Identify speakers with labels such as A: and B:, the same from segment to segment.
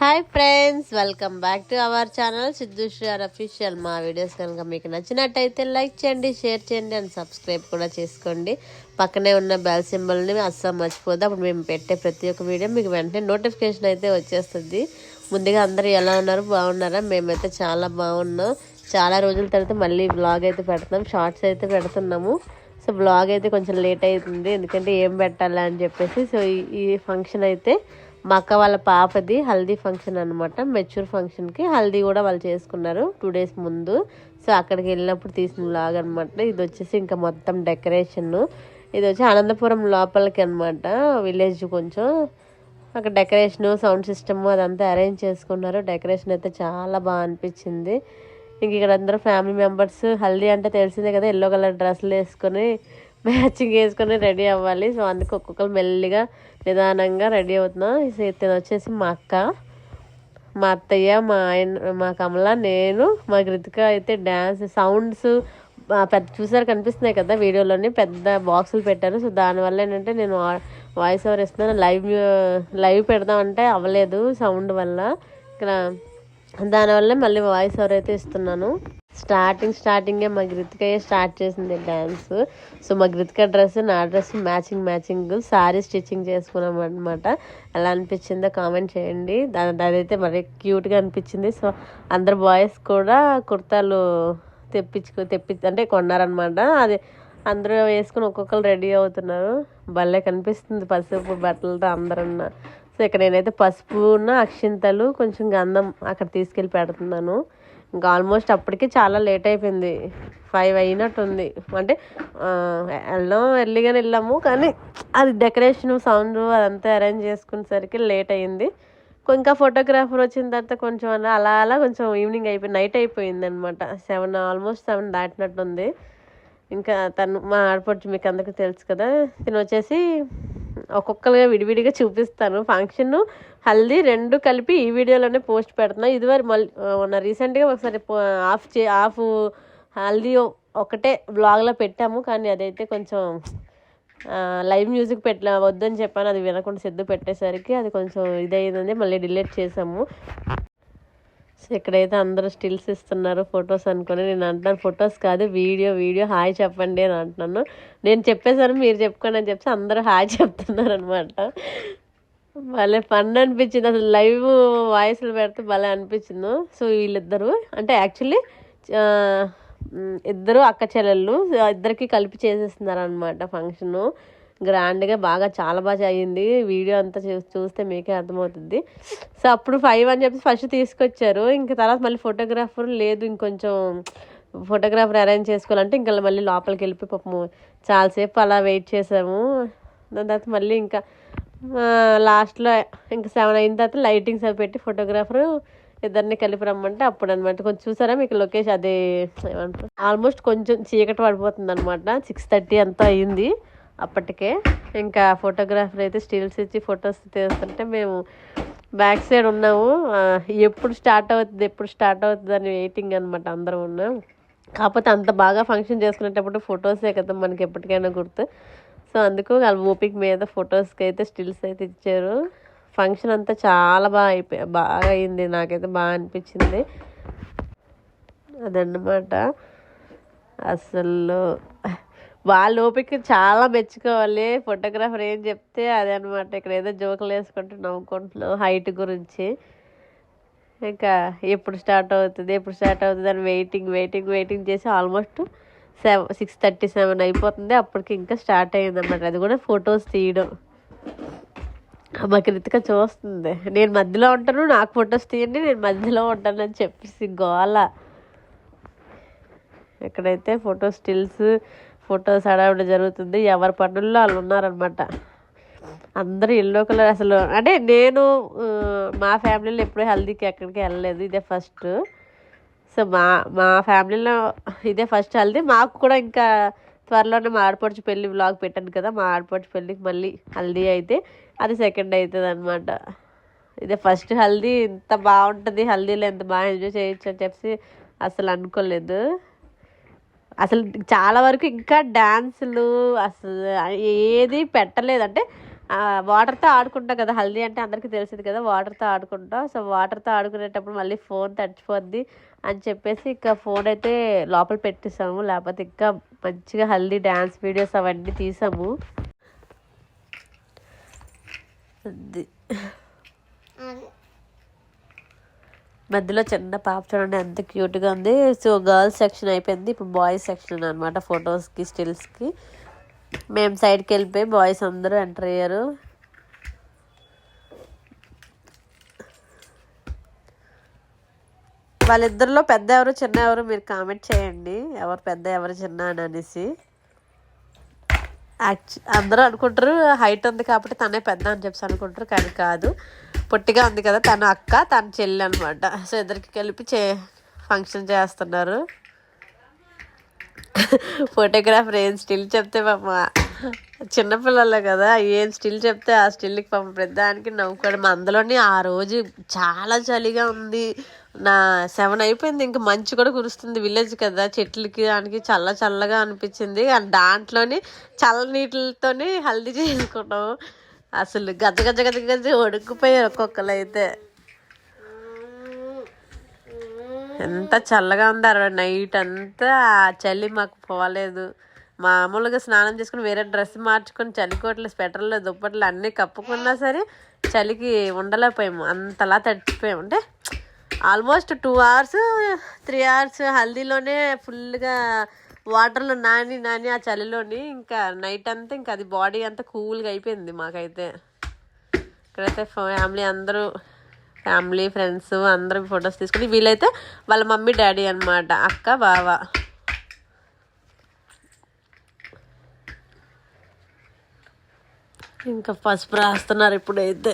A: Hi friends welcome back to our channel. Siddhu శ్రీఆర్ official మా videos కనుక మీకు నచ్చినట్టయితే లైక్ చేయండి షేర్ చేయండి అండ్ సబ్స్క్రైబ్ కూడా చేసుకోండి. పక్కనే ఉన్న బెల్ సింబల్ని అస్సలు మర్చిపోద్దు అప్పుడు మేము పెట్టే ప్రతి ఒక్క వీడియో మీకు వెంటనే నోటిఫికేషన్ అయితే వచ్చేస్తుంది. ముందుగా అందరూ ఎలా ఉన్నారు? బాగున్నారా? మేమైతే చాలా బాగున్నాం. చాలా రోజుల తర్వాత మళ్ళీ బ్లాగ్ అయితే పెడతాం షార్ట్స్ అయితే పెడుతున్నాము. సో బ్లాగ్ అయితే కొంచెం లేట్ అవుతుంది. ఎందుకంటే ఏం పెట్టాలి అని చెప్పేసి సో ఈ ఫంక్షన్ అయితే మా అక్క వాళ్ళ పాపది హల్దీ ఫంక్షన్ అనమాట మెచ్యూర్ ఫంక్షన్కి హల్దీ కూడా వాళ్ళు చేసుకున్నారు టూ డేస్ ముందు. సో అక్కడికి వెళ్ళినప్పుడు తీసిన బ్లాగ్ అనమాట ఇది వచ్చేసి ఇంకా మొత్తం డెకరేషన్. ఇది వచ్చి అనంతపురం లోపలికి అనమాట విలేజ్ కొంచెం. అక్కడ డెకరేషన్ సౌండ్ సిస్టమ్ అదంతా అరేంజ్ చేసుకున్నారు. డెకరేషన్ అయితే చాలా బాగా అనిపించింది. ఇంక ఇక్కడ అందరూ ఫ్యామిలీ మెంబర్స్ హల్దీ అంటే తెలిసిందే కదా ఎల్లో కలర్ డ్రెస్సులు వేసుకొని మ్యాచింగ్ వేసుకొని రెడీ అవ్వాలి. సో అందుకు ఒక్కొక్కరు మెల్లిగా నిదానంగా రెడీ అవుతున్నాం. ఇతను వచ్చేసి మా అక్క. మా అత్తయ్య మా ఆయన మా కమల నేను మా కృతిక అయితే డ్యాన్స్ సౌండ్స్ పెద్ద చూసారు కనిపిస్తున్నాయి కదా వీడియోలోని పెద్ద బాక్సులు పెట్టారు. సో దానివల్ల ఏంటంటే నేను వాయిస్ ఓవర్ ఇస్తున్నాను. లైవ్ లైవ్ పెడదామంటే అవ్వలేదు సౌండ్ వల్ల. ఇక్కడ దానివల్ల మళ్ళీ వాయిస్ ఓవర్ అయితే ఇస్తున్నాను. స్టార్టింగ్ స్టార్టింగే మా గృతికయ్య స్టార్ట్ చేసింది డ్యాన్స్ సో మా గృతిక డ్రెస్ నా dress matching matching sorry stitching చేసుకున్నాం అనమాట ఎలా అనిపించిందో కామెంట్ చేయండి. దాని అదైతే మరి క్యూట్గా అనిపించింది. సో అందరు బాయ్స్ కూడా కుర్తాలు తెప్పించుకు తెప్పి అంటే కొన్నారనమాట అది అందరూ వేసుకుని ఒక్కొక్కరు రెడీ అవుతున్నారు. భలే కనిపిస్తుంది పసుపు బట్టలతో అందరన్నా. సో ఇక్కడ నేనైతే పసుపు ఉన్న అక్షింతలు కొంచెం గంధం అక్కడ తీసుకెళ్ళి పెడుతున్నాను. ఇంకా ఆల్మోస్ట్ అప్పటికి చాలా లేట్ అయిపోయింది. ఫైవ్ అయినట్టుంది. అంటే ఆ, వెళ్ళాం ఎర్లీగానే వెళ్ళాము. కానీ అది డెకరేషన్ సౌండ్ అదంతా అరేంజ్ చేసుకునేసరికి లేట్ అయింది ఇంకా ఫోటోగ్రాఫర్ వచ్చిన తర్వాత కొంచెం అలా అలా అలా కొంచెం ఈవినింగ్ అయిపోయింది నైట్ అయిపోయింది అనమాట సెవెన్ ఆల్మోస్ట్ సెవెన్ దాటినట్టుంది. ఇంకా తను మా ఆడపడుచు మీకు అందరికీ తెలుసు కదా. తిను వచ్చేసి ఒక్కొక్కరుగా విడివిడిగా చూపిస్తాను. ఫంక్షన్ హల్దీ రెండు కలిపి ఈ వీడియోలోనే పోస్ట్ పెడుతున్నా. ఇదివరకు మళ్ళీ మొన్న రీసెంట్గా ఒకసారి ఆఫ్ చే ఆఫ్ హల్దీ ఒకటే బ్లాగ్లో పెట్టాము. కానీ అదైతే కొంచెం లైవ్ మ్యూజిక్ పెట్ట వద్దని చెప్పాను. అది వినకుండా సిద్ధు పెట్టేసరికి అది కొంచెం ఇదైంది మళ్ళీ డిలీట్ చేసాము. సో ఇక్కడైతే అందరూ స్టిల్స్ ఇస్తున్నారు ఫొటోస్ అనుకొని నేను అంటున్నాను ఫొటోస్ కాదు వీడియో వీడియో హాయ్ చెప్పండి అని అంటున్నాను. నేను చెప్పేసాను మీరు చెప్పుకోండి అని చెప్పి అందరూ హాయ్ చెప్తున్నారు అనమాట భలే ఫన్ అనిపించింది. అసలు లైవ్ వాయిస్లు పెడితే భలే అనిపించింది. సో వీళ్ళిద్దరు అంటే యాక్చువల్లీ ఇద్దరు అక్క చెల్లెళ్ళు ఇద్దరికి కలిపి చేసేస్తున్నారు అనమాట ఫంక్షను. గ్రాండ్గా బాగా చాలా బాగా అయ్యింది వీడియో అంతా చూ చూస్తే మీకే అర్థమవుతుంది. సో అప్పుడు ఫైవ్ అని చెప్పి ఫస్ట్ తీసుకొచ్చారు. ఇంకా తర్వాత మళ్ళీ ఫోటోగ్రాఫర్ లేదు ఇంకొంచెం ఫోటోగ్రాఫర్ అరేంజ్ చేసుకోవాలంటే ఇంకా మళ్ళీ లోపలికి వెళ్ళిపోయి పాపము చాలాసేపు అలా వెయిట్ చేసాము. దాని తర్వాత మళ్ళీ ఇంకా లాస్ట్లో ఇంకా సెవెన్ అయిన తర్వాత లైటింగ్స్ అవి పెట్టి ఫోటోగ్రాఫర్ ఇద్దరిని కలిపి రమ్మంటే అప్పుడు అనమాట కొంచెం చూసారా మీకు లొకేషన్? అదే ఏమంటారు? ఆల్మోస్ట్ కొంచెం చీకటి పడిపోతుంది అనమాట సిక్స్ థర్టీ అంతా అయ్యింది అప్పటికే ఇంకా ఫోటోగ్రాఫర్ అయితే స్టిల్స్ ఇచ్చి ఫొటోస్ తీస్తుంటే మేము బ్యాక్ సైడ్ ఉన్నాము. ఎప్పుడు స్టార్ట్ అవుతుంది ఎప్పుడు స్టార్ట్ అవుతుంది అని వెయిటింగ్ అనమాట అందరం ఉన్నాం. కాకపోతే అంత బాగా ఫంక్షన్ చేసుకునేటప్పుడు ఫొటోసే కదా మనకి ఎప్పటికైనా గుర్తు. సో అందుకు వాళ్ళ ఓపిక మీద ఫొటోస్కి అయితే స్టిల్స్ అయితే ఇచ్చారు. ఫంక్షన్ అంతా చాలా బాగా అయిపోయి బాగా అయింది. నాకైతే బాగా అనిపించింది. అదన్నమాట. అసలు వాళ్ళ ఓపిక చాలా మెచ్చుకోవాలి. ఫోటోగ్రాఫర్ ఏం చెప్తే అదే అనమాట ఇక్కడ ఏదో జోకులు వేసుకుంటూ నవ్వుకుంటున్నాం హైట్ గురించి. ఇంకా ఎప్పుడు స్టార్ట్ అవుతుంది ఎప్పుడు స్టార్ట్ అవుతుంది అని వెయిటింగ్ వెయిటింగ్ వెయిటింగ్ చేసి almost seven six thirty seven అయిపోతుంది. అప్పటికి ఇంకా స్టార్ట్ అయ్యింది అన్నమాట. అది కూడా ఫొటోస్ తీయడం. మా కృతిక చూస్తుంది. నేను మధ్యలో ఉంటాను నాకు ఫొటోస్ తీయండి నేను మధ్యలో ఉంటాను అని చెప్పేసి గోల. ఎక్కడైతే ఫోటో స్టిల్స్ ఫొటోస్ హడావిడి జరుగుతుంది. ఎవరి పనుల్లో వాళ్ళు ఉన్నారనమాట అందరూ ఎల్లో కలర్ అసలు అంటే నేను మా ఫ్యామిలీలో ఎప్పుడూ హల్దీకి ఎక్కడికి వెళ్ళలేదు. ఇదే ఫస్ట్. సో మా మా ఫ్యామిలీలో ఇదే ఫస్ట్ హల్దీ. మాకు కూడా ఇంకా త్వరలోనే మా ఆడపడుచు పెళ్ళి బ్లాగ్ పెట్టాను కదా మా ఆడపడుచు పెళ్ళికి మళ్ళీ హల్దీ అయితే అది సెకండ్ అవుతుంది అనమాట ఇదే ఫస్ట్ హల్దీ. ఇంత బాగుంటుంది. హల్దీలో ఎంత బాగా ఎంజాయ్ చేయొచ్చు అని చెప్పి అసలు అనుకోలేదు. అసలు చాలా వరకు ఇంకా డ్యాన్సులు అసలు ఏది పెట్టలేదు. అంటే వాటర్తో ఆడుకుంటాం కదా హల్దీ అంటే అందరికీ తెలిసింది కదా వాటర్తో ఆడుకుంటాం. సో వాటర్తో ఆడుకునేటప్పుడు మళ్ళీ ఫోన్ తడిచిపోద్ది అని చెప్పేసి ఇంకా ఫోన్ అయితే లోపల పెట్టేసాము. లేకపోతే ఇంకా మంచిగా హల్దీ డ్యాన్స్ వీడియోస్ అవన్నీ తీసాము. అది. మధ్యలో చిన్న పాప చూడండి ఎంత క్యూట్గా ఉంది. సో గర్ల్స్ సెక్షన్ అయిపోయింది. ఇప్పుడు బాయ్స్ సెక్షన్ అనమాట ఫొటోస్కి స్టిల్స్కి. మేము సైడ్కి వెళ్ళిపోయి బాయ్స్ అందరూ ఎంటర్ అయ్యారు. వాళ్ళిద్దరిలో పెద్ద ఎవరు చిన్న ఎవరు మీరు కామెంట్ చేయండి. ఎవరు పెద్ద ఎవరు చిన్న అని అనేసి. యాక్చు అందరూ అనుకుంటారు హైట్ ఉంది కాబట్టి తనే పెద్ద అని చెప్పి అనుకుంటారు కానీ కాదు. పొట్టిగా ఉంది కదా తన అక్క తన చెల్లి అనమాట సో ఇద్దరికి కలిపి చే ఫంక్షన్ చేస్తున్నారు. ఫోటోగ్రాఫర్ ఏం స్టిల్ చెప్తే పాప చిన్నపిల్లలే కదా ఏం స్టిల్ చెప్తే ఆ స్టిల్కి పాపం పెద్దానికి నవ్వుకోవడం. అందులోనే ఆ రోజు చాలా చలిగా ఉంది. నా సెవెన్ అయిపోయింది ఇంకా మంచు కూడా కురుస్తుంది విలేజ్ కదా. చెట్లకి దానికి చల్ల చల్లగా అనిపించింది. అండ్ దాంట్లోని చల్ల నీటితోనే హల్దీ చేసుకున్నాం. అసలు గజ గజ గజ గజ ఒడుక్కుపోయారు ఒక్కొక్కరు అయితే ఎంత చల్లగా ఉంది అరవై నైట్ అంతా చలి మాకు పోలేదు. మామూలుగా స్నానం చేసుకుని వేరే డ్రెస్ మార్చుకొని చలికోట్లు స్వెటర్లు దుప్పట్లు అన్నీ కప్పుకున్నా సరే చలికి ఉండలేకపోయాము. అంతలా తడిచిపోయాము. అంటే almost two hours three hours హల్దీలోనే ఫుల్గా వాటర్లో నాని నాని ఆ చలిలోని ఇంకా నైట్ అంతా ఇంకా అది బాడీ అంతా కూల్గా అయిపోయింది మాకైతే. ఇక్కడైతే ఫ్యామిలీ అందరూ ఫ్యామిలీ ఫ్రెండ్స్ అందరూ ఫొటోస్ తీసుకుని వీళ్ళైతే వాళ్ళ మమ్మీ డాడీ అన్నమాట అక్క బావ. ఇంకా పసుపు రాస్తున్నారు ఇప్పుడైతే.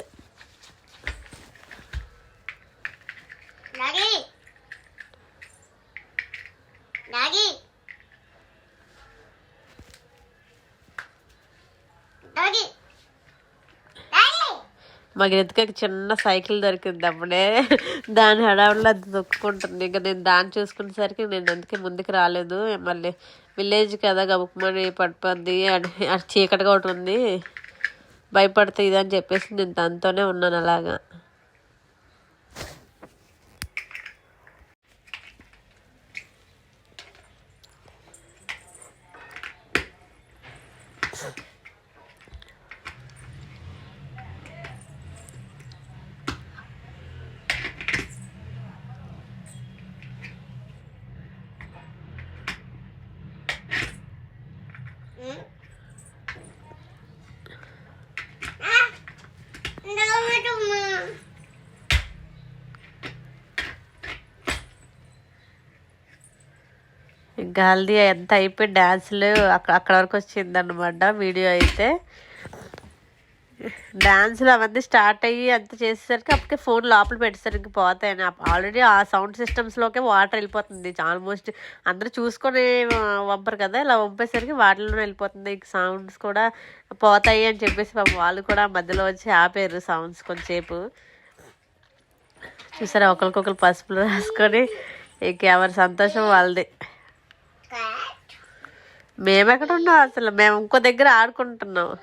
A: మా గీతకి చిన్న సైకిల్ దొరికింది అప్పుడే దాని హడావుల్లో అది తొక్కుకుంటుంది ఇంకా నేను దాన్ని చూసుకునేసరికి నేను అందుకే ముందుకు రాలేదు. మళ్ళీ విలేజ్ కదా గబుక్కుమని పడిపోద్ది అది చీకటిగా ఒకటి ఉంది. భయపడుతుంది ఇది అని చెప్పేసి నేను దాంతోనే ఉన్నాను అలాగా. గాల్ది ఎంత అయిపోయి డ్యాన్స్లు అక్కడ అక్కడ వరకు వచ్చింది అనమాట వీడియో అయితే. డ్యాన్స్లు అవన్నీ స్టార్ట్ అయ్యి అంత చేసేసరికి అప్పటికే ఫోన్ లోపల పెట్టేసరికి పోతాయని ఆల్రెడీ ఆ సౌండ్ సిస్టమ్స్లోకే వాటర్ వెళ్ళిపోతుంది. ఆల్మోస్ట్ అందరూ చూసుకొని వంపరు కదా. ఇలా వంపేసరికి వాటిలోనే వెళ్ళిపోతుంది. సౌండ్స్ కూడా పోతాయి అని చెప్పేసి పాపం వాళ్ళు కూడా మధ్యలో వచ్చి ఆపారు సౌండ్స్ కొంచెంసేపు. చూసారా? ఒకరికొకరు పసుపులు రాసుకొని ఇంక ఎవరి సంతోషం వాళ్ళది. మేము ఎక్కడ ఉన్నాం అసలు? మేము ఇంకో దగ్గర ఆడుకుంటున్నాం.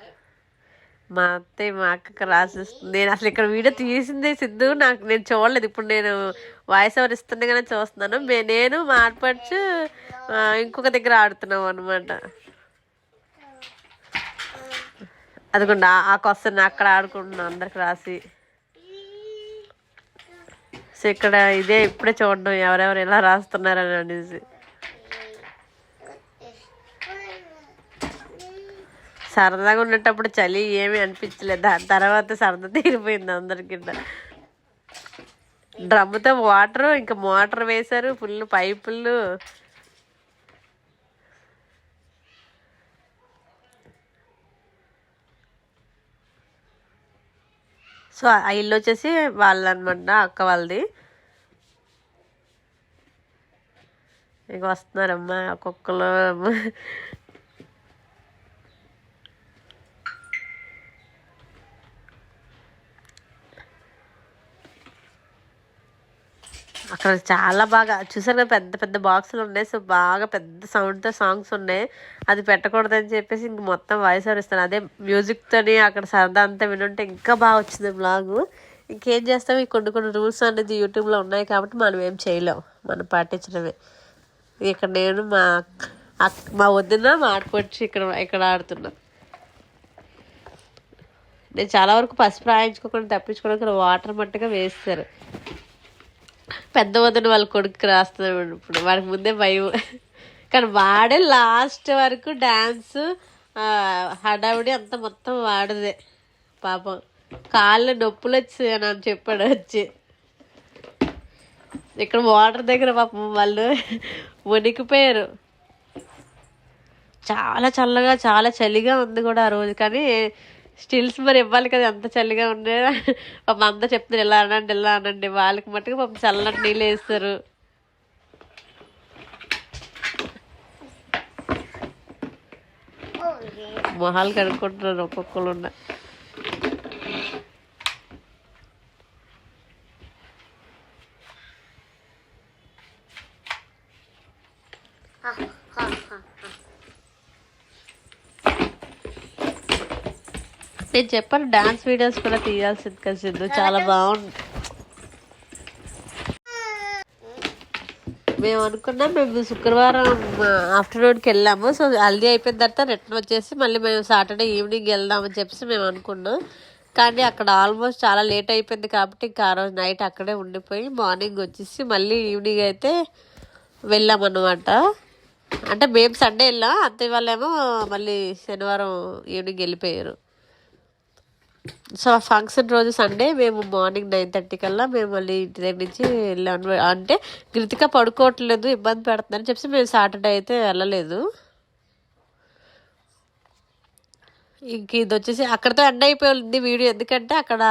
A: మా అత్తయ్య మా అక్కకి రాసిస్తుంది. నేను అసలు ఇక్కడ వీడియో తీసింది సిద్ధు. నాకు నేను చూడలేదు. ఇప్పుడు నేను వాయిస్ ఓవర్ ఇస్తుండగానే చూస్తున్నాను. మే- నేను మా ఆడపడుచు ఇంకొక దగ్గర ఆడుతున్నాం అనమాట అదిగోండి ఆ- ఆ క్వశ్చన్ అక్కడ ఆడుకుంటున్నాం అందరికి రాసి. సో ఇక్కడ ఇదే ఇప్పుడే చూడడం ఎవరెవరు ఎలా రాస్తున్నారని అనేసి. సరదాగా ఉండేటప్పుడు చలి ఏమీ అనిపించలేదు. దాని తర్వాత సరదా తీరిపోయింది అందరికి డ్రమ్ముతో వాటర్ ఇంకా మోటార్ వేశారు ఫుల్ పైపులు. సో ఆ ఇల్లు వచ్చేసి వాళ్ళనమాట అక్క వాళ్ళది. ఇంక వస్తున్నారమ్మా ఒక్కొక్కరు అక్కడ చాలా బాగా చూసారు కదా పెద్ద పెద్ద బాక్సులు ఉన్నాయి. సో బాగా పెద్ద సౌండ్తో సాంగ్స్ ఉన్నాయి. అది పెట్టకూడదని చెప్పేసి ఇంక మొత్తం వాయిస్ ఓవర్ ఇస్తాను. అదే మ్యూజిక్తోని అక్కడ సరదా అంతా వినుంటే ఇంకా బాగా వచ్చింది బ్లాగు ఇంకేం చేస్తాం? ఈ కొన్ని కొన్ని రూల్స్ అనేది యూట్యూబ్లో ఉన్నాయి కాబట్టి మనం ఏం చేయలేం. మనం పాటించడమే. ఇక్కడ నేను మా మా వద్దున మా ఇక్కడ ఇక్కడ ఆడుతున్నా. నేను చాలా వరకు పసుపు రాయించుకోకుండా తప్పించుకోవడానికి వాటర్ మట్టుగా వేస్తారు. పెద్ద వదిన వాళ్ళ కొడుకు రాస్తున్నాడు ఇప్పుడు. వాడికి ముందే భయం. కానీ వాడే లాస్ట్ వరకు డ్యాన్స్ హడావిడి అంతా మొత్తం వాడదే. పాపం కాళ్ళు నొప్పులు వచ్చాయి అని చెప్పాడు వచ్చి. ఇక్కడ వాటర్ దగ్గర పాపం వాళ్ళు వణికిపోయారు. చాలా చల్లగా చాలా చలిగా ఉంది కూడా ఆ రోజు. కానీ స్టిల్స్ మరి ఇవ్వాలి కదా ఎంత చలిగా ఉండే పాపం అంతా చెప్తున్నారు ఇలా అనండి ఇలా అనండి. వాళ్ళకి మట్టుకు పాపం చల్లటి నీళ్ళు వేస్తారు. మొహాలు కడుక్కుంటున్నారు ఒక్కొక్కరు ఉన్నా. నేను చెప్పాను డాన్స్ వీడియోస్ కూడా తీయాల్సింది కదా సిద్ధు. చాలా బాగుంది. మేము అనుకున్నాం మేము శుక్రవారం ఆఫ్టర్నూన్కి వెళ్ళాము. సో హల్దీ అయిపోయిన తర్వాత రిటర్న్ వచ్చేసి మళ్ళీ మేము సాటర్డే ఈవినింగ్ వెళ్దామని చెప్పేసి మేము అనుకున్నాం. కానీ అక్కడ ఆల్మోస్ట్ చాలా లేట్ అయిపోయింది కాబట్టి ఇంకా ఆ రోజు నైట్ అక్కడే ఉండిపోయి మార్నింగ్ వచ్చేసి మళ్ళీ ఈవినింగ్ అయితే వెళ్ళామన్నమాట అంటే మేము సండే వెళ్ళాం అత్తయ్య వాళ్ళేమో మళ్ళీ శనివారం ఈవినింగ్ వెళ్ళిపోయారు. సో ఆ ఫంక్షన్ రోజు సండే మేము మార్నింగ్ నైన్ థర్టీ కల్లా మేము మళ్ళీ ఇంటి దగ్గర నుంచి వెళ్ళాం. అంటే కృతిక పడుకోవట్లేదు ఇబ్బంది పెడుతుందని చెప్పి మేము సాటర్డే అయితే వెళ్ళలేదు. ఇంక ఇది వచ్చేసి అక్కడతో ఎండ్ అయిపోయింది వీడియో. ఎందుకంటే అక్కడ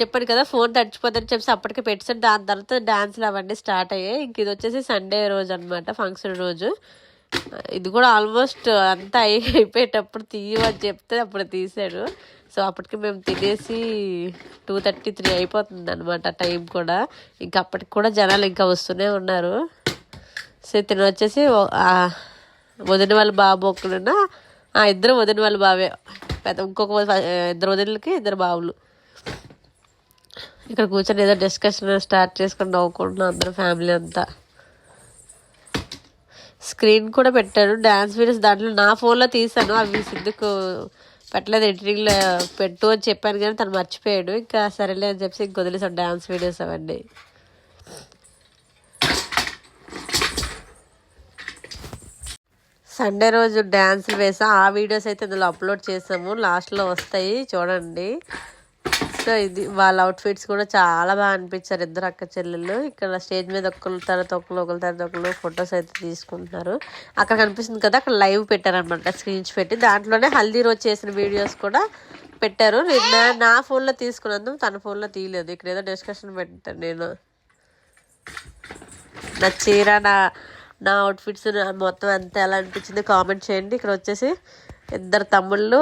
A: చెప్పాను కదా ఫోన్ తడిచిపోతుందని చెప్పేసి అప్పటికే పెట్టేసాను దాని తర్వాత డ్యాన్స్లు అవన్నీ స్టార్ట్ అయ్యాయి. ఇంక ఇది వచ్చేసి సండే రోజు అనమాట ఫంక్షన్ రోజు. ఇది కూడా ఆల్మోస్ట్ అంతా అయి అయిపోయేటప్పుడు తీయమని చెప్తే అప్పుడు తీసాడు సో అప్పటికి మేము తినేసి టూ థర్టీ త్రీ అయిపోతుంది అనమాట టైం కూడా. ఇంకా అప్పటికి కూడా జనాలు ఇంకా వస్తూనే ఉన్నారు. సో తిన వచ్చేసి వదిన వాళ్ళ బాబు ఒకడున్న ఆ ఇద్దరు వదిన వాళ్ళ బావే. పెద్ద ఇంకొక ఇద్దరు వదినలకి ఇద్దరు బావులు. ఇక్కడ కూర్చొని ఏదో డిస్కషన్ స్టార్ట్ చేసుకొని నవ్వుకుంటున్నాం అందరు ఫ్యామిలీ అంతా. స్క్రీన్ కూడా పెట్టాను డ్యాన్స్ వీడియోస్ దాంట్లో నా ఫోన్లో తీసాను అవి సిద్ధుకు పెట్టలేదు ఎడిటింగ్లో పెట్టు అని చెప్పాను కానీ తను మర్చిపోయాడు. ఇంకా సరేలే అని చెప్పి ఇంక వదిలేసాడు డ్యాన్స్ వీడియోస్ అవన్నీ. సండే రోజు డ్యాన్సులు వేసాం. ఆ వీడియోస్ అయితే ఇందులో అప్లోడ్ చేసాము. లాస్ట్లో వస్తాయి. చూడండి. సో ఇది వాళ్ళ అవుట్ఫిట్స్ కూడా చాలా బాగా అనిపించారు ఇద్దరు అక్క చెల్లెళ్ళు. ఇక్కడ స్టేజ్ మీద ఒకళ్ళ తర్వాత ఒకళ్ళు ఒకళ్ళ తర్వాత ఒకళ్ళు ఫొటోస్ అయితే తీసుకుంటున్నారు. అక్కడ కనిపిస్తుంది కదా అక్కడ లైవ్ పెట్టారనమాట స్క్రీన్స్ పెట్టి. దాంట్లోనే హల్దీ రోజు చేసిన వీడియోస్ కూడా పెట్టారు. నిన్న నా ఫోన్లో తీసుకున్నందుకు తన ఫోన్లో తీయలేదు. ఇక్కడ ఏదో డిస్కషన్ పెట్టాను నేను. నా చీర నా నా అవుట్ఫిట్స్ మొత్తం అంతా ఎలా అనిపించింది. కామెంట్ చేయండి. ఇక్కడ వచ్చేసి ఇద్దరు తమ్ముళ్ళు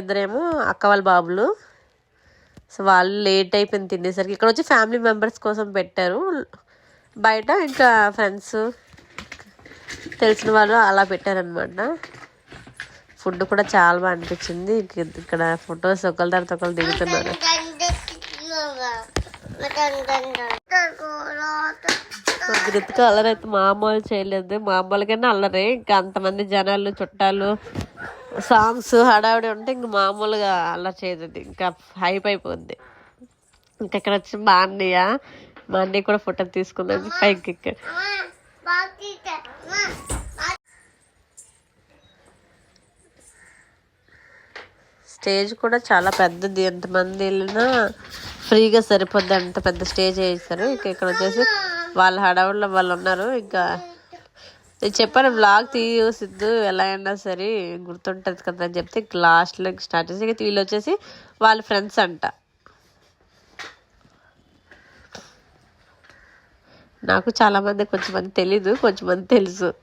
A: ఇద్దరేమో అక్క వాళ్ళ బాబులు. సో వాళ్ళు లేట్ అయిపోయింది తినేసరికి. ఇక్కడ వచ్చి ఫ్యామిలీ మెంబర్స్ కోసం పెట్టారు. బయట ఇంకా ఫ్రెండ్స్ తెలిసిన వాళ్ళు అలా పెట్టారనమాట ఫుడ్ కూడా చాలా బాగా అనిపించింది. ఇక్కడ ఫొటోస్ ఒకళ్ళ తర్వాత ఒకళ్ళు దిగుతున్నారు. గృతిక అల్లరి అయితే మామూలు చేయలేదు. మామూలుగానే అల్లరి. ఇంకా అంతమంది జనాలు చుట్టాలు సాంగ్స్ హడావిడి ఉంటే ఇంక మామూలుగా అల్లరి చేయదు ఇంకా హైప్ అయిపోద్ది. ఇంకా ఇక్కడ వచ్చి మా అన్నయ్య మా అన్నయ్య కూడా ఫోటో తీసుకుందాం. పైకి ఎక్కాడు. స్టేజ్ కూడా చాలా పెద్దది. ఎంతమంది వెళ్ళినా ఫ్రీగా సరిపోద్ది అంత పెద్ద స్టేజ్ వేసారు ఇంకా ఇక్కడ వచ్చేసి వాళ్ళ హడావుల్లో వాళ్ళు ఉన్నారు. ఇంకా చెప్పాను బ్లాగ్ తీసిద్దు ఎలా అయినా సరే గుర్తుంటుంది కదా అని చెప్తే లాస్ట్లో స్టార్ట్ చేసి ఇక వీళ్ళు వచ్చేసి వాళ్ళ ఫ్రెండ్స్ అంట. నాకు చాలా మంది కొంచెం మంది తెలీదు కొంచెం మంది తెలుసు.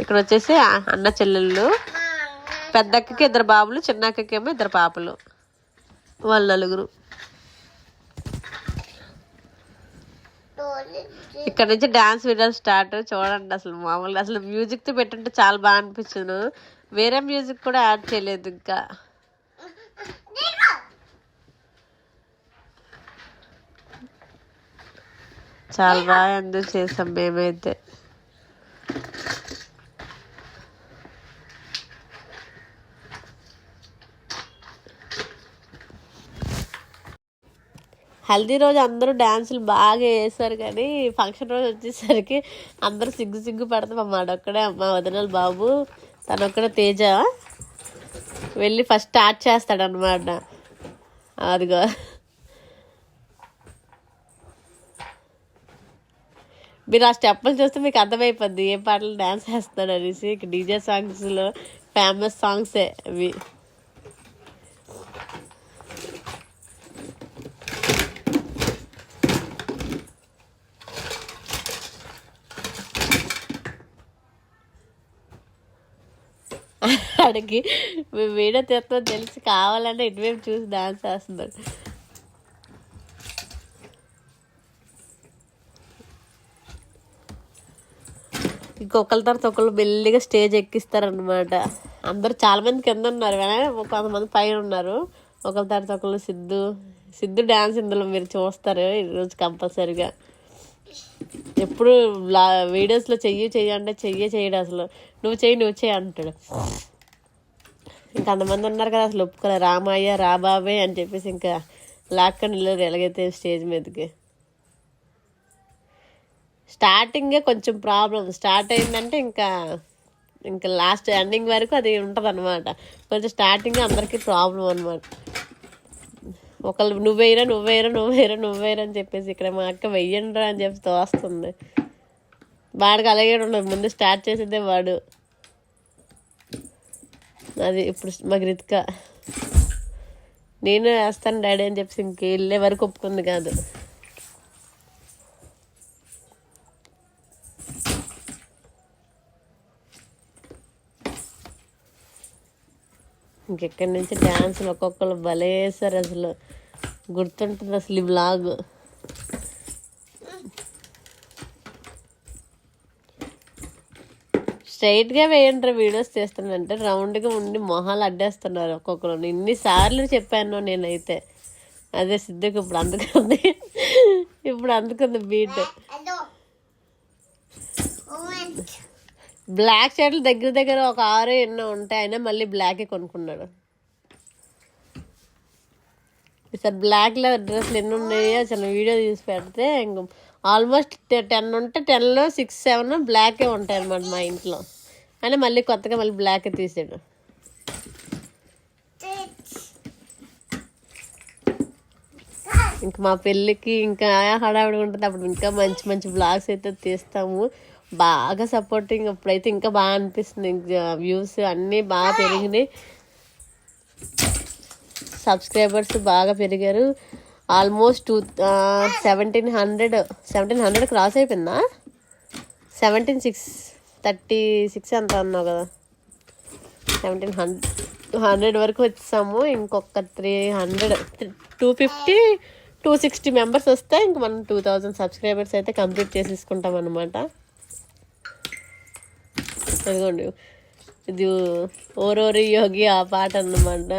A: ఇక్కడ వచ్చేసి అన్న చెల్లెళ్ళు పెద్ద అక్కకి ఇద్దరు బాబులు చిన్న అక్కకేమో ఇద్దరు పాపలు. వాళ్ళు నలుగురు. ఇక్కడ నుంచి డాన్స్ వీడియో స్టార్ట్ చూడండి అసలు మామూలుగా. అసలు మ్యూజిక్తో పెట్టుంటే చాలా బాగా అనిపించను వేరే మ్యూజిక్ కూడా యాడ్ చేయలేదు ఇంకా. చాలా బాగా ఎంజాయ్ చేసాం మేమైతే. హల్దీ రోజు అందరూ డ్యాన్సులు బాగా వేసారు కానీ ఫంక్షన్ రోజు వచ్చేసరికి అందరూ సిగ్గు సిగ్గు పడతాం అమ్మ ఒక్కడే మా వదినలు బాబు తనొక్కడే తేజ. వెళ్ళి ఫస్ట్ స్టార్ట్ చేస్తాడనమాట అదిగో. మీరు ఆ స్టెప్పులు చూస్తే మీకు అర్థమైపోద్ది ఏ పాటలు డ్యాన్స్ చేస్తాడు అనేసి. డీజే సాంగ్స్లో ఫేమస్ సాంగ్సే అవి. అడిగి మేము వీడియో తీస్తాం తెలిసి కావాలంటే ఇటువైపు చూసి డాన్స్ చేస్తున్నాడు ఇంకొకరి తర్వాత ఒకళ్ళు మెల్లిగా స్టేజ్ ఎక్కిస్తారనమాట అందరూ చాలా మంది కింద ఉన్నారు. కొంతమంది పైన ఉన్నారు. ఒకరి తర్వాత ఒకళ్ళు సిద్ధు. సిద్ధు డ్యాన్స్ ఇందులో మీరు చూస్తారు. ఈరోజు కంపల్సరిగా ఎప్పుడు వీడియోస్లో చెయ్యి చెయ్యి అంటే చెయ్యి చేయడు అసలు. నువ్వు చెయ్యి నువ్వు చెయ్యి అంటాడు. ఇంకా అంతమంది ఉన్నారు కదా అసలు ఒప్పుకోలే. రామయ్య రాబాబే అని చెప్పేసి ఇంకా లాక్కని వెళ్ళారు ఎలాగైతే స్టేజ్ మీదకి. స్టార్టింగే కొంచెం ప్రాబ్లం. స్టార్ట్ అయిందంటే ఇంకా ఇంకా లాస్ట్ ఎండింగ్ వరకు అది ఉంటుంది అనమాట కొంచెం స్టార్టింగ్ అందరికీ ప్రాబ్లం అనమాట ఒకళ్ళు నువ్వేరా నువ్వేరా నువ్వేరా నువ్వేరా అని చెప్పేసి ఇక్కడ మా అక్క వెయ్యండిరా అని చెప్పి తోస్తుంది. వాడికి అలాగే ఉండదు ముందు స్టార్ట్ చేసేదే వాడు. అది ఇప్పుడు మా గ్రిత్క నేను వేస్తాను డాడీ అని చెప్పేసి ఇంక వెళ్ళే వరకు ఒప్పుకుంది కాదు. ఇంకెక్కడి నుంచి డ్యాన్సులు ఒక్కొక్కరు భలేసారు అసలు. గుర్తుంటుంది అసలు ఈ బ్లాగ్ స్ట్రైట్గా వేయండి వీడియోస్ చేస్తానంటే రౌండ్గా ఉండి మొహాలు అడ్డేస్తున్నారు ఒక్కొక్కరు. ఇన్నిసార్లు చెప్పాను నేనైతే. అదే సిద్ధుకు ఇప్పుడు అందుకుంది. ఇప్పుడు అందుకుంది బీట్ బ్లాక్ షర్ట్లు దగ్గర దగ్గర ఒక ఆరు ఎన్నో ఉంటాయి. అయినా మళ్ళీ బ్లాకే కొనుక్కున్నాడు. ఈసారి బ్లాక్లో డ్రెస్లు ఎన్ని ఉన్నాయో చిన్న వీడియో తీసి పెడితే ఇంక ఆల్మోస్ట్ టెన్ ఉంటే టెన్లో సిక్స్ సెవెన్ బ్లాకే ఉంటాయి అన్నమాట మా ఇంట్లో. అని మళ్ళీ కొత్తగా మళ్ళీ బ్లాకే తీసాడు. ఇంకా మా పెళ్ళికి ఇంకా హడావిడి ఉంటుంది. అప్పుడు ఇంకా మంచి మంచి బ్లాగ్స్ అయితే తీస్తాము. బాగా సపోర్టింగ్ అప్పుడైతే ఇంకా బాగా అనిపిస్తుంది. వ్యూస్ అన్నీ బాగా పెరిగినాయి. సబ్స్క్రైబర్స్ బాగా పెరిగారు. Almost two seventeen hundred seventeen hundred cross అయిపోయిందా? సెవెంటీన్ సిక్స్ థర్టీ సిక్స్ అంత అన్నావు కదా. సెవెంటీన్ హండ్రెడ్ హండ్రెడ్ వరకు వచ్చాము. ఇంకొక three hundred two fifty two sixty members వస్తే ఇంక మనం టూ థౌజండ్ సబ్స్క్రైబర్స్ అయితే కంప్లీట్ చేసేసుకుంటాం అనమాట అదిగోండి ఇది ఓరోరి యోగి ఆ పాట అన్నమాట.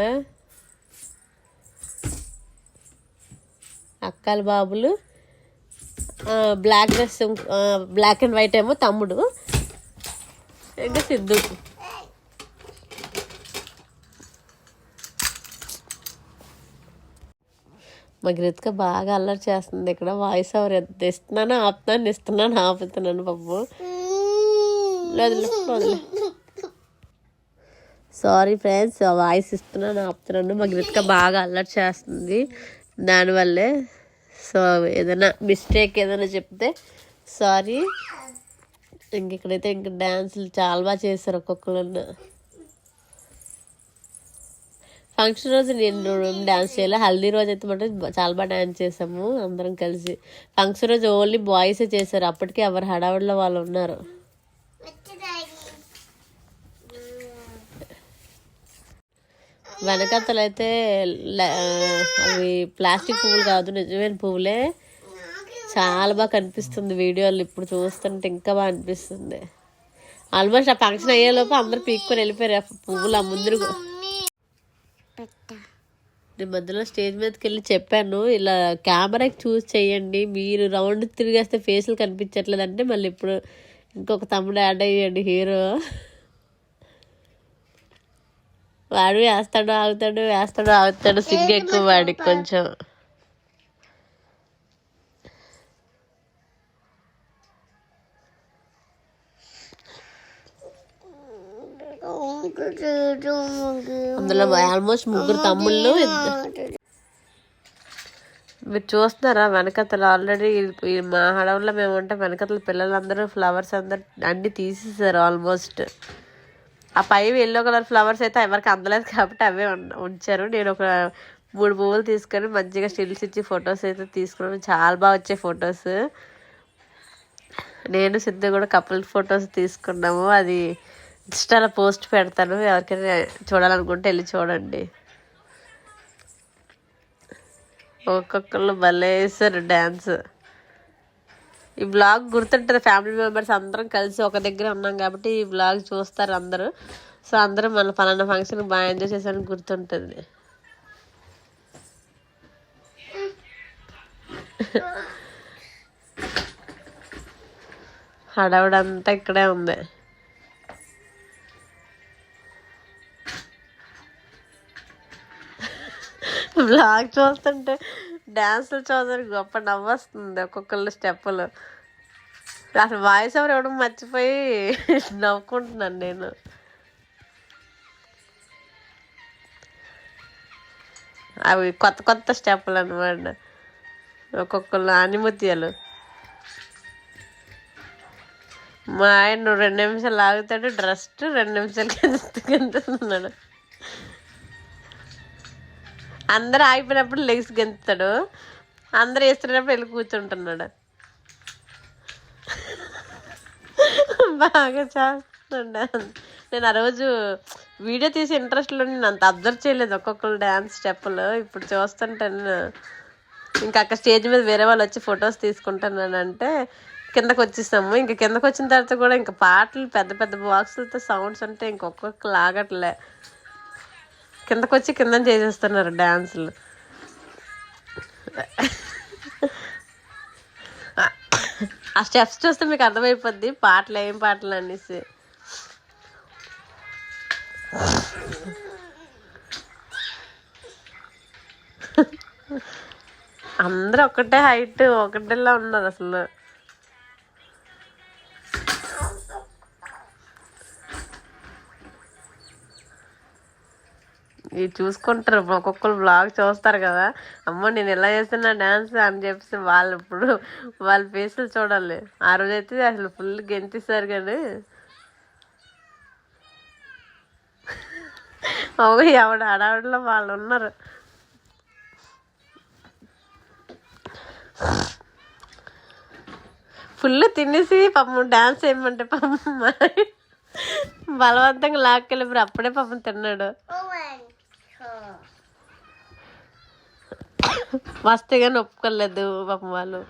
A: అక్కల బాబులు. Black dress black and white ఏమో తమ్ముడు. ఇంకా సిద్ధు. మా గ్రిత్క బాగా అల్లరి చేస్తుంది ఇక్కడ. వాయిస్ ఓవర్ ఎంత ఇస్తున్నాను ఆపుతాను ఇస్తున్నాను ఆపుతున్నాను బాబు. లేదు వదిలే. సారీ ఫ్రెండ్స్ వాయిస్ ఇస్తున్నాను ఆపుతున్నాను. మా గృతిక బాగా అల్లరి చేస్తుంది. దానివల్లే సో ఏదైనా మిస్టేక్ ఏదైనా చెప్తే సారీ ఇంక ఇక్కడైతే ఇంక డ్యాన్సులు చాలా బాగా చేశారు ఒక్కొక్కరు ఫంక్షన్ రోజు నేను డ్యాన్స్ చేయాలి. హల్దీ రోజు అయితే మటు చాలా బాగా డ్యాన్స్ చేసాము అందరం కలిసి. ఫంక్షన్ రోజు ఓన్లీ బాయ్సే చేశారు. అప్పటికే ఎవరు హడావిడిలో వాళ్ళు ఉన్నారు. వెనకత్తలు అయితే ల- అవి ప్లాస్టిక్ పువ్వులు కాదు నిజమైన పువ్వులే. చాలా బాగా కనిపిస్తుంది వీడియోలు ఇప్పుడు చూస్తుంటే ఇంకా బాగా అనిపిస్తుంది. ఆల్మోస్ట్ ఆ ఫంక్షన్ అయ్యేలోపు అందరు పీక్కొని వెళ్ళిపోయారు. ఆ పువ్వులు ఆ ముందు నేను మధ్యలో స్టేజ్ మీదకి వెళ్ళి చెప్పాను ఇలా కెమెరాకి చూస్ చేయండి మీరు రౌండ్ తిరిగేస్తే ఫేస్లు కనిపించట్లేదు అంటే మళ్ళీ ఇప్పుడు ఇంకొక తమ్ముడు యాడ్ అయ్యాడు హీరో వాడు వేస్తాడు ఆగుతాడు వేస్తాడు ఆగుతాడు. సిగ్గు ఎక్కువ వాడికి కొంచెం. అందులో ఆల్మోస్ట్ ముగ్గురు తమ్ముళ్ళు మీరు చూస్తున్నారా? వెనకతలు ఆల్రెడీ మా హడవుల్లో మేము ఉంటే వెనకతల పిల్లలందరూ ఫ్లవర్స్ అందరు అన్ని తీసేసారు ఆల్మోస్ట్ ఆ పై ఎల్లో కలర్ ఫ్లవర్స్ అయితే ఎవరికి అందలేదు కాబట్టి అవే ఉంచారు. నేను ఒక మూడు పువ్వులు తీసుకొని మంచిగా స్టిల్స్ ఇచ్చి ఫొటోస్ అయితే తీసుకున్నాను. చాలా బాగా వచ్చాయి ఫొటోస్. నేను సిద్ధు కూడా కపుల్ ఫొటోస్ తీసుకున్నాము. అది ఇన్స్టాలో పోస్ట్ పెడతాను. ఎవరికైనా చూడాలనుకుంటే వెళ్ళి చూడండి. ఒక్కొక్కళ్ళు భలే డ్యాన్స్. ఈ బ్లాగ్ గుర్తుంటుంది ఫ్యామిలీ మెంబర్స్ అందరం కలిసి ఒక దగ్గర ఉన్నాం కాబట్టి ఈ బ్లాగ్ చూస్తారు అందరూ. సో అందరం మన ఫలానా ఫంక్షన్ బాగా ఎంజాయ్ చేసానికి గుర్తుంటుంది. హడావుడంతా ఇక్కడే ఉంది. బ్లాగ్ చూస్తుంటే డ్యాన్సులు చూస్తే గొప్ప నవ్వొస్తుంది ఒక్కొక్కళ్ళు స్టెప్పులు. అసలు వాయిస్ ఎవరు ఇవ్వడం మర్చిపోయి నవ్వుకుంటున్నాను నేను. అవి కొత్త కొత్త స్టెప్పులు అనమాట ఒక్కొక్కళ్ళు అనిమత్యాలు మా ఆయన నువ్వు రెండు నిమిషాలు ఆగుతాడు డ్రెస్ రెండు నిమిషాలు కింద గెంతున్నాడు అందరు ఆగిపోయినప్పుడు లెగ్స్ గెంతుతాడు. అందరు వేస్తున్నప్పుడు వెళ్ళి కూర్చుంటున్నాడు. బాగా చేస్తుండే నేను ఆ రోజు వీడియో తీసి ఇంట్రెస్ట్లో నేను అంత అబ్జర్వ్ చేయలేదు ఒక్కొక్కరు డ్యాన్స్ స్టెప్పులు. ఇప్పుడు చూస్తుంటాను ఇంకా అక్కడ స్టేజ్ మీద వేరే వాళ్ళు వచ్చి ఫొటోస్ తీసుకుంటున్నానంటే కిందకు వచ్చేసాము. ఇంకా కిందకు వచ్చిన తర్వాత కూడా ఇంకా పాటలు పెద్ద పెద్ద బాక్సులతో సౌండ్స్ అంటే ఇంకొక లాగట్లే కిందకొచ్చి కింద చేసేస్తున్నారు డ్యాన్సులు ఆ స్టెప్స్ చూస్తే మీకు అర్థమైపోద్ది పాటలు ఏం పాటలు అనేసి. అందరూ ఒకటే హైట్ ఒకటేలా ఉన్నారు అసలు. ఇవి చూసుకుంటారు. ఒక్కొక్కరు బ్లాగ్ చూస్తారు కదా. అమ్మో నేను ఎలా చేస్తున్నా డ్యాన్స్ అని చెప్పేసి వాళ్ళు ఇప్పుడు వాళ్ళ ఫేసులు చూడాలి. ఆ రోజైతే అసలు ఫుల్ గెంతిస్తారు కానీ. ఓ ఎవడ ఆడావిడలో వాళ్ళు ఉన్నారు. ఫుల్ తినేసి పాపం డ్యాన్స్ చేయమంటే పాపం బలవంతంగా లాక్కెళ్ళి అప్పుడే పాపం తిన్నాడు. వస్తే కానీ ఒప్పుకోలేదు పాపం వాళ్ళు.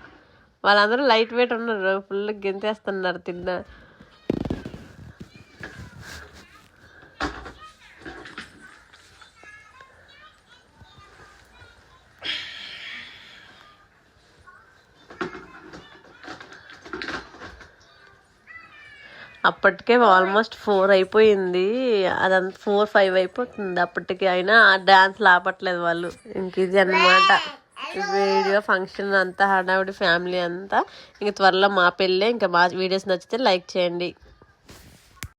A: వాళ్ళందరూ లైట్ వెయిట్ ఉన్నారు. ఫుల్ గెంతేస్తున్నారు తిన్నా. అప్పటికే ఆల్మోస్ట్ ఫోర్ అయిపోయింది. అదంతా ఫోర్ ఫైవ్ అయిపోతుంది. అప్పటికి అయినా ఆ డాన్స్ లాపట్లేదు వాళ్ళు. ఇంక ఇది అనమాట వీడియో ఫంక్షన్ అంతా హడావిడి ఫ్యామిలీ అంతా. ఇంక త్వరలో మా పెళ్ళే. ఇంకా మా వీడియోస్ నచ్చితే లైక్ చేయండి.